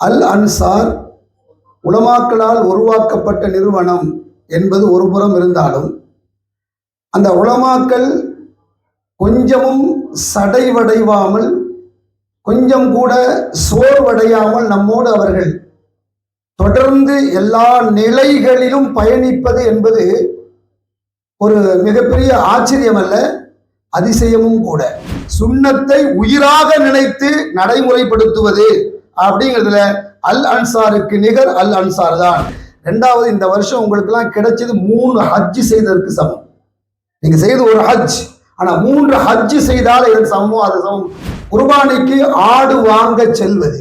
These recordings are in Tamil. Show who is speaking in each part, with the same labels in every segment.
Speaker 1: அல் அன்சார் உலமாக்களால் உருவாக்கப்பட்ட நிறுவனம் என்பது ஒரு புறம் இருந்தாலும் அந்த உலமாக்கள் கொஞ்சமும் சடைவடைவாமல் கொஞ்சம் கூட சோர்வடையாமல் நம்மோடு அவர்கள் தொடர்ந்து எல்லா நிலைகளிலும் பயணிப்பது என்பது ஒரு மிகப்பெரிய ஆச்சரியம் அல்ல அதிசயமும் கூட. சுண்ணத்தை உயிராக நினைத்து நடைமுறைப்படுத்துவது அப்படிங்கிறதுல அல் அன்சாருக்கு நிகர் அல் அன்சார் தான். ரெண்டாவது இந்த வருஷம் உங்களுக்கெல்லாம் கிடைச்சது மூணு ஹஜ் செய்ததற்கு சமம். நீங்க செய்து ஒரு ஹஜ். ஆனா மூன்று ஹஜ் செய்தால் இதற்கு சமம் அது சமம். குர்பானிக்கு ஆடு வாங்க செல்வது.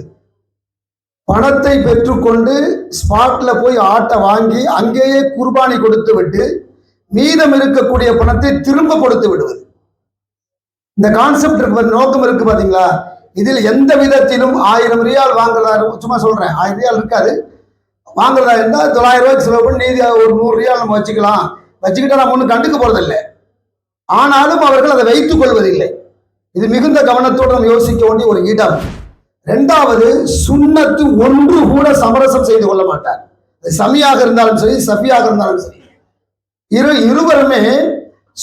Speaker 1: பணத்தை பெற்றுக்கொண்டு ஸ்பாட்ல போய் ஆட்டை வாங்கி அங்கேயே குர்பானி கொடுத்து விட்டு மீதம் இருக்கக்கூடிய பணத்தை திரும்ப கொடுத்து விடுவது. இந்த கான்செப்ட் இருக்கு நோக்கம் இருக்கு பாத்தீங்களா? இதில் எந்த விதத்திலும் ஆயிரம் ரியால் வாங்குறதா சும்மா சொல்கிறேன் ஆயிரம் ரியால் இருக்காது. வாங்குறதா இருந்தால் தொள்ளாயிரம் ரூபாய்க்கு செலவு பண்ணி நீதி ஒரு நூறு ரியால் நம்ம வச்சுக்கலாம். வச்சுக்கிட்டா நம்ம ஒன்றும் கண்டுக்க போகிறதில்லை ஆனாலும் அவர்கள் அதை வைத்துக் கொள்வதில்லை. இது மிகுந்த கவனத்தோடு நம்ம யோசிக்க வேண்டிய ஒரு இடம். ரெண்டாவது சுண்ணத்து ஒன்று கூட சமரசம் செய்து கொள்ள மாட்டார். சமியாக இருந்தாலும் சரி சஃபியாக இருந்தாலும் சரி. இரு இருவருமே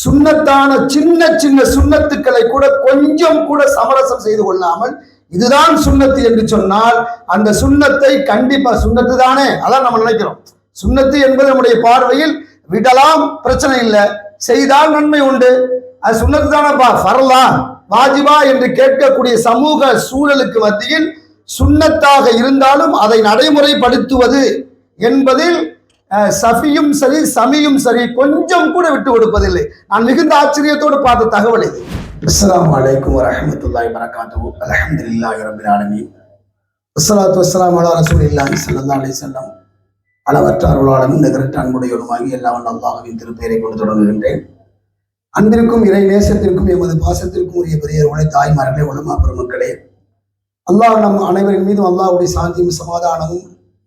Speaker 1: சுண்ணத்தான சின்ன சின்ன சுண்ணத்துக்களை கூட கொஞ்சம் கூட சமரசம் செய்து கொள்ளாமல் இதுதான் சுண்ணத்து என்று சொன்னால் அந்த சுண்ணத்தை கண்டிப்பா சுண்ணத்து தானே? அதான் நம்ம நினைக்கிறோம். சுண்ணத்து என்பது நம்முடைய பார்வையில் விடலாம் பிரச்சனை இல்லை. செய்தால் நன்மை உண்டு. அது சுண்ணத்து தானப்பா? வரலாம் வாஜிபா என்று கேட்கக்கூடிய சமூக சூழலுக்கு மத்தியில் சுண்ணத்தாக இருந்தாலும் அதை நடைமுறைப்படுத்துவது என்பதில் சஃபியும் சரி சமியும் சரி கொஞ்சம் கூட விட்டு கொடுப்பதில்லை. நான் மிகுந்த ஆச்சரியத்தோடு பார்த்த தகவல் இது. அஸ்லாம் அலைக்கும் வரமத்துல்லாய் வரகாத்துஹு அல்ஹம்துலில்லாஹி இல்லா ஆலமீன். அஸ்லாத்து வஸ்ஸலாமு அலா ரசூலில்லாஹி சல்லா அலி வஸல்லம். அளவற்ற அருளாளனும் நிகரற்ற அன்புடையவனுமாகி எல்லாம் அல்லாஹ்வின் திருப்பெயரை கொண்டு தொடங்குகின்றேன். அன்பிற்கும் இறை நேசத்திற்கும் எமது பாசத்திற்கும் உரிய பெரியவர்களே தாய்மார்களே உலமா பெருமக்களே. அல்லாஹ் நம் அனைவரின் மீதும் அல்லாஹுடைய சாந்தியும் சமாதானமும்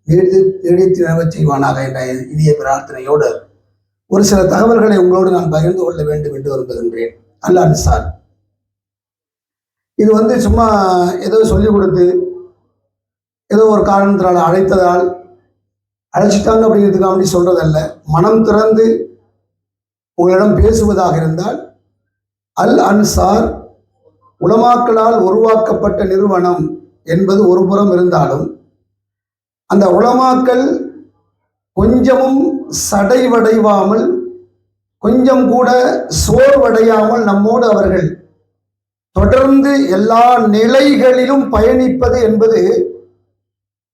Speaker 1: நீடித்து செய்வானாக என்ற இனிய பிரார்த்தனையோடு ஒரு சில தகவல்களை உங்களோடு நான் பகிர்ந்து கொள்ள வேண்டும் என்று விரும்புகின்றேன். அல்லாஹ் சார். இது வந்து சும்மா ஏதோ சொல்லிக் கொடுத்து ஏதோ ஒரு காரணத்தினால் அழைத்ததால் அழைச்சிட்டாங்க அப்படிங்கிறதுக்கு அப்படி சொல்றதல்ல. மனம் திறந்து உங்களிடம் பேசுவதாக இருந்தால் அல் அன்சார் உலமாக்களால் உருவாக்கப்பட்ட நிறுவனம் என்பது ஒரு புறம் இருந்தாலும் அந்த உலமாக்கள் கொஞ்சமும் சடைவடைவாமல் கொஞ்சம் கூட சோர்வடையாமல் நம்மோடு அவர்கள் தொடர்ந்து எல்லா நிலைகளிலும் பயணிப்பது என்பது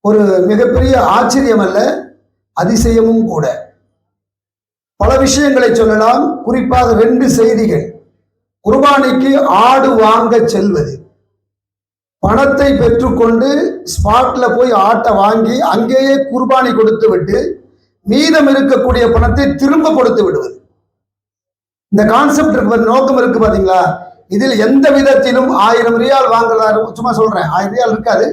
Speaker 1: ஒரு மிகப்பெரிய ஆச்சரியம் அல்ல அதிசயமும் கூட. பல விஷயங்களை சொல்லலாம். குறிப்பாக ரெண்டு செய்திகள். குர்பானிக்கு ஆடு வாங்க செல்வது. பணத்தை பெற்றுக்கொண்டு ஸ்பாட்ல போய் ஆட்டை வாங்கி அங்கேயே குர்பானி கொடுத்து விட்டு மீதம் இருக்கக்கூடிய பணத்தை திரும்ப கொடுத்து விடுவது. இந்த கான்செப்ட் இருக்கு நோக்கம் இருக்கு பாத்தீங்களா? இதில் எந்த விதத்திலும் ஆயிரம் ரியால் வாங்குறதா சும்மா சொல்றேன். ஆயிரம் ரியால் இருக்காது.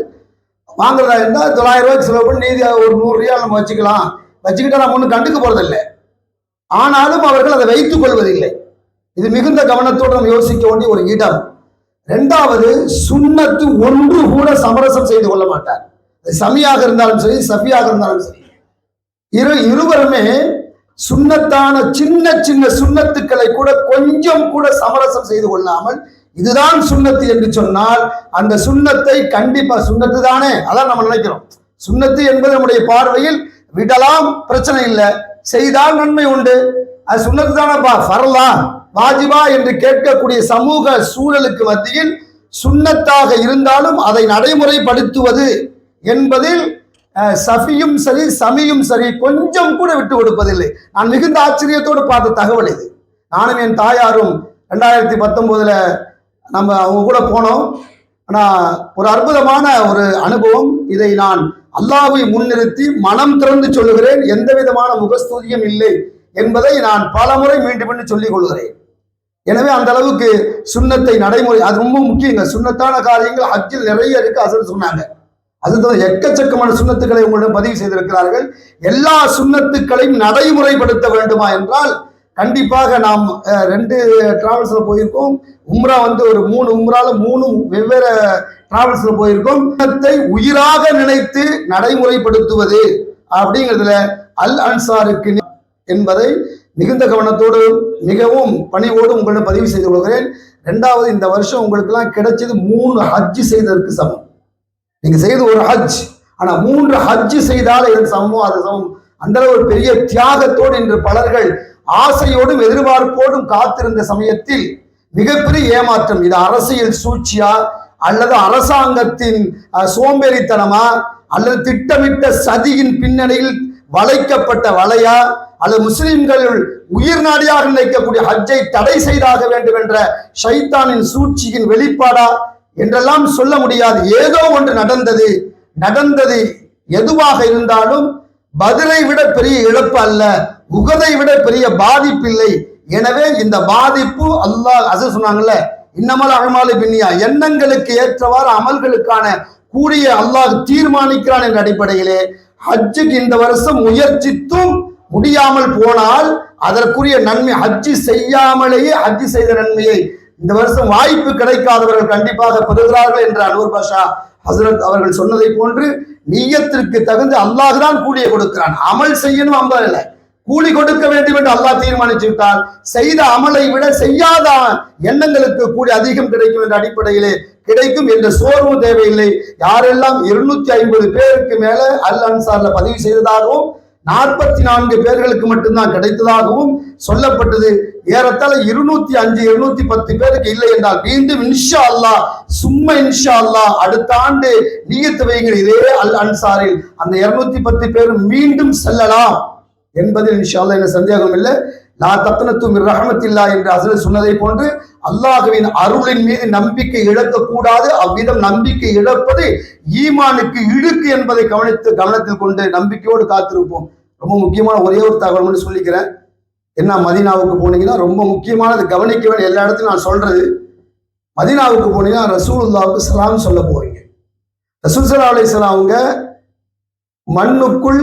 Speaker 1: வாங்குறதா இருந்தால் தொள்ளாயிரம் ரூபாய்க்கு செலவு பண்ணி நீதி ஒரு நூறு ரியால் நம்ம வச்சுக்கலாம். வச்சுக்கிட்டா நம்ம ஒன்றும் கண்டுக்க போறதில்லை. ஆனாலும் அவர்கள் அதை வைத்துக் கொள்வதில்லை. இது மிகுந்த கவனத்தோடு நம்ம யோசிக்க வேண்டிய ஒரு இடம். ரெண்டாவது சுண்ணத்து ஒன்று கூட சமரசம் செய்து கொள்ள மாட்டார். சமியாக இருந்தாலும் சரி சஃபியாக இருந்தாலும் சரி. இரு இருவருமே சுண்ணத்தான சின்ன சின்ன சுண்ணத்துக்களை கூட கொஞ்சம் கூட சமரசம் செய்து கொள்ளாமல் இதுதான் சுண்ணத்து என்று சொன்னால் அந்த சுண்ணத்தை கண்டிப்பா சுண்ணத்து தானே அதான் நம்ம நினைக்கிறோம். சுண்ணத்து என்பது நம்முடைய பார்வையில் விடலாம் பிரச்சனை இல்லை. செய்தால் நன்மை உண்டு. அது சுண்ணத்து தானப்பா ஃபரலா வாஜிபா என்று கேட்கக்கூடிய சமூக சூழலுக்கு மத்தியில் சுண்ணத்தாக இருந்தாலும் அதை நடைமுறைப்படுத்துவது என்பதில் சஃபியும் சரி சமியும் சரி கொஞ்சம் கூட விட்டு கொடுப்பதில்லை. நான் மிகுந்த ஆச்சரியத்தோடு பார்த்த தகவல் இது. நானும் என் தாயாரும் ரெண்டாயிரத்தி பத்தொம்போதில் நம்ம அவங்க கூட போனோம். ஆனால் ஒரு அற்புதமான ஒரு அனுபவம். இதை நான் அல்லாவை முன்னிறுத்தி மனம் திறந்து சொல்லுகிறேன். எந்த விதமான முகஸ்தூதியும் இல்லை. என்பதை நான் பலமுறை மீண்டும் மீண்டும் சொல்லிக் கொள்கிறேன். எனவே அந்த அளவுக்கு சுண்ணத்தை நடைமுறை அது ரொம்ப முக்கியங்க சுண்ணத்தான காரியங்கள் ஹஜ்ஜில் நிறைய இருக்கு அசல் சொன்னாங்க. அதுதான் எக்கச்சக்கமான சுண்ணத்துக்களை உங்களிடம் பதிவு செய்திருக்கிறார்கள். எல்லா சுண்ணத்துக்களையும் நடைமுறைப்படுத்த வேண்டுமா என்றால் கண்டிப்பாக நாம் ரெண்டு டிராவல்ஸ்ல போயிருக்கோம். உம்ரா வந்து ஒரு மூணு உம்ரால மூணு வெவ்வேறு டிராவல்ஸ்ல போயிருக்கோம். சுண்ணத்தை உயிராக நினைத்து நடைமுறைப்படுத்துவது அப்படிங்கிறதுல அல் அன்சாருக்கு என்பதை மிகுந்த கவனத்தோடு மிகவும் பணிவோடு உங்களிடம் பதிவு செய்து கொள்கிறேன். ரெண்டாவது இந்த வருஷம் உங்களுக்கெல்லாம் கிடைச்சது மூணு ஹஜ் செய்ததற்கு சமம். நீங்கள் செய்த ஒரு ஹஜ் ஆனால் மூன்று ஹஜ் செய்தால் எது சமமோ அது சமம். அந்தளவு ஒரு பெரிய தியாகத்தோடு இன்று பலர்கள் ஆசையோடும் எதிர்பார்ப்போடும் காத்திருந்த சமயத்தில் மிகப்பெரிய ஏமாற்றம். இது அரசியல் சூழ்ச்சியா அல்லது அரசாங்கத்தின் சோம்பேறித்தனமா அல்லது திட்டமிட்ட சதியின் பின்னணியில் வளைக்கப்பட்ட வலையா அது முஸ்லிம்கள் உயிர் நாடியாக நினைக்கக்கூடிய ஹஜ்ஜை தடை செய்தாக வேண்டும் என்ற ஷைத்தானின் சூழ்ச்சியின் வெளிப்பாடா என்றெல்லாம் சொல்ல முடியாது. ஏதோ ஒன்று நடந்தது. நடந்தது எதுவாக இருந்தாலும் பதிலை விட பெரிய இழப்பு அல்ல. உகதை விட பெரிய பாதிப்பு இல்லை. எனவே இந்த பாதிப்பு அல்லாஹ் அது சொன்னாங்கல்ல இன்னமல் அகமாலு பின்னியா. எண்ணங்களுக்கு ஏற்றவாறு அமல்களுக்கான கூடிய அல்லாஹ் தீர்மானிக்கிறான் என்ற அடிப்படையிலே ஹஜ்ஜுக்கு இந்த வருஷம் முயற்சித்தும் முடியாமல் போனால் அதற்குரிய நன்மை ஹஜ்ஜி செய்யாமலேயே ஹஜ்ஜி செய்த நன்மையை. இந்த வருஷம் வாய்ப்பு கிடைக்காதவர்கள் கண்டிப்பாக பெறுகிறார்கள் என்ற அனுவர் பாஷா. ஹசரத் அவர்கள் சொன்னதை போன்று நீயத்திற்கு தகுந்த அல்லாஹ் தான் கூலியை கொடுக்கிறான். அமல் செய்யணும் அம்பல் இல்லை. கூலி கொடுக்க வேண்டும் என்று அல்லாஹ் தீர்மானித்து விட்டால் செய்த அமலை விட செய்யாத எண்ணங்களுக்கு கூலி அதிகம் கிடைக்கும் என்ற அடிப்படையிலே கிடைக்கும் என்ற சோர்வும் தேவையில்லை. யாரெல்லாம் இருநூத்தி ஐம்பது பேருக்கு மேல அல் அன்சார்ல பதிவு செய்ததாகவும் நாற்பத்தி நான்கு பேர்களுக்கு மட்டும்தான் கிடைத்ததாகவும் சொல்லப்பட்டது. ஏறத்தாழ இருநூத்தி அஞ்சு இருநூத்தி பத்து பேருக்கு இல்லை என்றால் மீண்டும் இன்ஷா அல்லாஹ் சும்மா இன்ஷா அல்லாஹ் அடுத்த ஆண்டு நீயத்து வைங்கள் இதே அல் அன்சாரில் அந்த இருநூத்தி பத்து பேரும் மீண்டும் செல்லலாம் என்பதில் இன்ஷா அல்லா என்ன சந்தேகம் இல்லை லா தத்தனத்து மிர் ரஹமத்தில்லா என்று அசல் சொன்னதை போன்று அல்லாஹுவின் அருளின் மீது நம்பிக்கை இழக்கக்கூடாது. அவ்விதம் நம்பிக்கை இழப்பது ஈமானுக்கு இழுக்கு என்பதை கவனித்து கவனத்தில் கொண்டு நம்பிக்கையோடு காத்திருப்போம். ரொம்ப முக்கியமான ஒரே ஒரு தகவல் சொல்லிக்கிறேன். என்ன மதீனாவுக்கு போனீங்கன்னா ரொம்ப முக்கியமானது கவனிக்க வேண்டிய எல்லா இடத்துலையும் நான் சொல்றது. மதீனாவுக்கு போனீங்கன்னா ரசூலுல்லாவுக்கு சலாம் சொல்ல போவீங்க. ரசூல் சலா அலிஸ்லாம் அவங்க மண்ணுக்குள்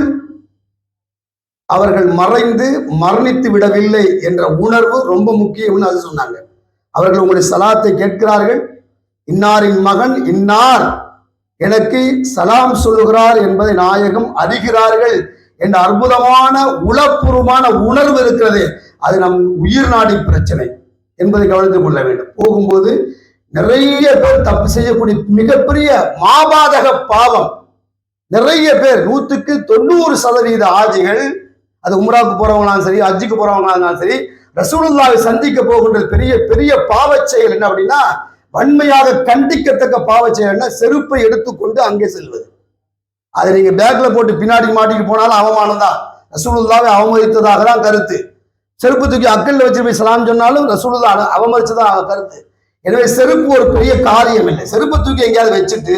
Speaker 1: அவர்கள் மறைந்து மரணித்து விடவில்லை என்ற உணர்வு ரொம்ப முக்கியம்னு அது சொன்னாங்க. அவர்கள் உங்களுடைய சலாத்தை கேட்கிறார்கள். இன்னாரின் மகன் இன்னார் எனக்கு சலாம் சொல்லுகிறார் என்பதை நாயகம் அறிகிறார்கள் என்ற அற்புதமான உளப்பூர்வமான உணர்வு இருக்கிறது அது நம் உயிர் நாடி பிரச்சனை என்பதை கவனித்துக் கொள்ள வேண்டும். போகும்போது நிறைய பேர் தப்பு செய்யக்கூடிய மிகப்பெரிய மாபாதக பாவம். நிறைய பேர் நூற்றுக்கு தொண்ணூறு சதவீத ஆஜிகள் அது உம்ராவுக்கு போறவங்களாலும் சரி அஜிக்கு போறவங்களாலும் சரி ரசூலுல்லாவை சந்திக்க போகின்ற பெரிய பெரிய பாவச் செயல் என்ன அப்படின்னா வன்மையாக கண்டிக்கத்தக்க பாவச் செயல் என்ன? செருப்பை எடுத்துக்கொண்டு அங்கே செல்வது. அதை நீங்க பேக்ல போட்டு பின்னாடி மாட்டிக்கு போனாலும் அவமானம் தான். ரசூலுல்லாவை அவமதித்ததாக தான் கருத்து. செருப்பு தூக்கி அக்கல்ல வச்சு போய் சலாம் சொன்னாலும் ரசூலுல்லா அவமதிச்சதான் கருத்து. எனவே செருப்பு ஒரு பெரிய காரியம் இல்லை. செருப்பு தூக்கி எங்கேயாவது வச்சுட்டு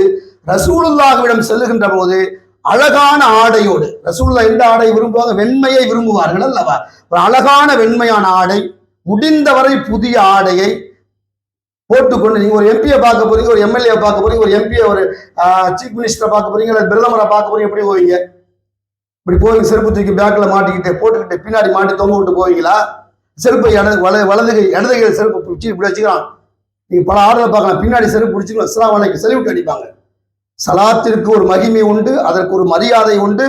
Speaker 1: ரசூலுல்லாவிடம் செல்லுகின்ற போது அழகான ஆடையோடு. ரசூல்லா எந்த ஆடை விரும்புவாங்க? வெண்மையை விரும்புவார்கள் அல்லவா? ஒரு அழகான வெண்மையான ஆடை முடிந்தவரை புதிய ஆடையை போட்டுக்கொண்டு நீங்க ஒரு எம்பியை பார்க்க போறீங்க ஒரு எம்எல்ஏ பார்க்க போறீங்க ஒரு எம்பியை ஒரு சீஃப் மினிஸ்டரை பார்க்க போறீங்க அல்லது பிரதமரை பார்க்க போறீங்க எப்படி போவீங்க? இப்படி போய் செருப்பு தூக்கி பேக்கில் மாட்டிக்கிட்டு போட்டுக்கிட்டு பின்னாடி மாட்டி தொங்க விட்டு போவீங்களா? செருப்பை இடது வல வலது இடதுகையில் செருப்பு பிடிச்சி இப்படி வச்சுக்கலாம் நீங்க பல ஆறுதல் பார்க்கலாம். பின்னாடி செருப்பு பிடிச்சிக்கலாம் இஸ்லாம் வலைக்கு செலவிட்டு அடிப்பாங்க. சலாத்திற்கு ஒரு மகிமை உண்டு அதற்கு ஒரு மரியாதை உண்டு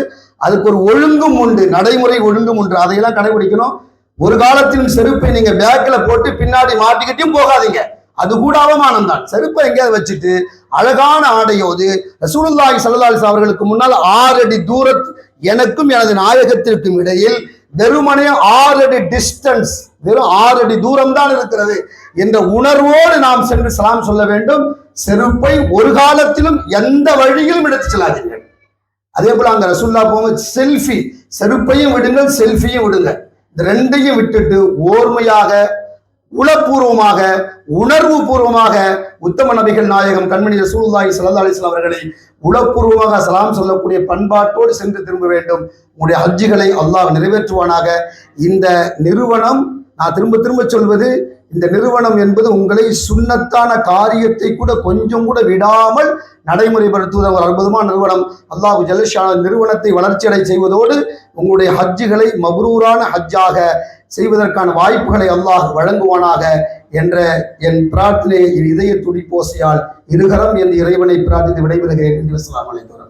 Speaker 1: அதுக்கு ஒரு ஒழுங்கும் உண்டு நடைமுறை ஒழுங்கும் உண்டு. அதையெல்லாம் கடைபிடிக்கணும். ஒரு காலத்திலும் செருப்பை நீங்க பேக்ல போட்டு பின்னாடி மாட்டிக்கிட்டும் போகாதீங்க. அது கூட அவமானம் தான். செருப்பை எங்கேயாவது வச்சுட்டு அழகான ஆடையோது ரசூலுல்லாஹி சல்லாஸ் அவர்களுக்கு முன்னால் ஆறு அடி தூரத் எனக்கும் எனது நாயகத்திற்கும் இடையில் வெறுமனே ஆறு அடி டிஸ்டன்ஸ் வெறும் ஆறு அடி தூரம் தான் இருக்கிறது என்ற உணர்வோடு நாம் சென்று சலாம் சொல்ல வேண்டும். செருப்பை ஒரு காலத்திலும் எந்த வழியிலும் எடுத்து செல்லாதீர்கள். அதே போல அங்க ரசுல்லா போங்க செல்ஃபி செருப்பையும் விடுங்கள் செல்ஃபியும் விடுங்க இந்த ரெண்டையும் விட்டுட்டு ஓர்மையாக உளப்பூர்வமாக உணர்வு பூர்வமாக உத்தம நபிகள் நாயகம் கண்மணி ரசூலுல்லாஹி சல்லா அலிஸ்லாம் அவர்களை உளப்பூர்வமாக சலாம் சொல்லக்கூடிய பண்பாட்டோடு சென்று திரும்ப வேண்டும். உங்களுடைய ஹஜ்ஜுகளை அல்லாஹ் நிறைவேற்றுவானாக. இந்த நிறுவனம் நான் திரும்ப திரும்ப சொல்வது இந்த நிறுவனம் என்பது உங்களை சுண்ணத்தான காரியத்தை கூட கொஞ்சம் கூட விடாமல் நடைமுறைப்படுத்துவது. ஒரு அற்புதமான நிறுவனம். அல்லாஹு ஜலஷான நிறுவனத்தை வளர்ச்சியடை செய்வதோடு உங்களுடைய ஹஜ்ஜுகளை மபரூரான ஹஜ்ஜாக செய்வதற்கான வாய்ப்புகளை அல்லாஹ் வழங்குவானாக என்ற என் பிரார்த்தனை என் இதய துடிப்போசையால் இருகரம் என் இறைவனை பிரார்த்தித்து விடைபெறுகிறேன். என்று அஸ்ஸலாமு அலைக்கும்.